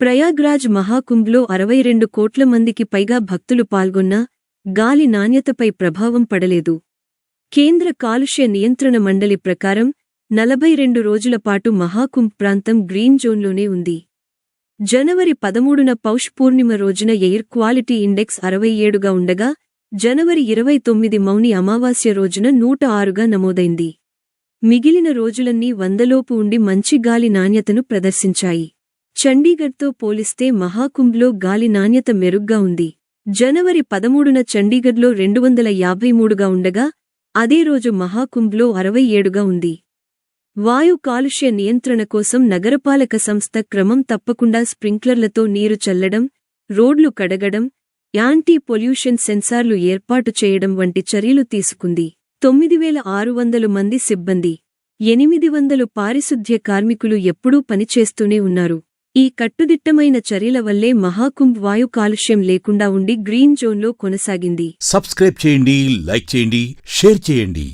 ప్రయాగ్రాజ్ మహాకుంభ్లో అరవై రెండు కోట్ల మందికి పైగా భక్తులు పాల్గొన్నా గాలి నాణ్యతపై ప్రభావం పడలేదు. కేంద్ర కాలుష్య నియంత్రణ మండలి ప్రకారం నలభై రెండు రోజుల పాటు మహాకుంభ్ ప్రాంతం గ్రీన్ జోన్లోనే ఉంది. జనవరి పదమూడున పౌష్ పూర్ణిమ రోజున ఎయిర్ క్వాలిటీ ఇండెక్స్ అరవై ఏడుగా ఉండగా జనవరి ఇరవై తొమ్మిది మౌని అమావాస్య రోజున నూట ఆరుగా నమోదైంది. మిగిలిన రోజులన్నీ వందలోపు ఉండి మంచి గాలి నాణ్యతను ప్రదర్శించాయి. చండీగఢ్తో పోలిస్తే మహాకుంభ్లో గాలి నాణ్యత మెరుగ్గా ఉంది. జనవరి పదమూడున చండీగఢ్లో రెండు వందల యాభై మూడుగా ఉండగా అదే రోజు మహాకుంభ్లో అరవై ఏడుగా ఉంది. వాయు కాలుష్య నియంత్రణ కోసం నగరపాలక సంస్థ క్రమం తప్పకుండా స్ప్రింక్లర్లతో నీరు చల్లడం రోడ్లు కడగడం యాంటీ పొల్యూషన్ సెన్సార్లు ఏర్పాటు చేయడం వంటి చర్యలు తీసుకుంది. తొమ్మిది వేల ఆరు వందలు మంది సిబ్బంది ఎనిమిది వందలు పారిశుద్ధ్య కార్మికులు ఎప్పుడూ పనిచేస్తూనే ఉన్నారు. ఈ కట్టుదిట్టమైన చర్యల వల్లే మహాకుంభ్ వాయు కాలుష్యం లేకుండా ఉండి గ్రీన్ జోన్లో కొనసాగింది. సబ్స్క్రైబ్ చేయండి లైక్ చేయండి షేర్ చేయండి.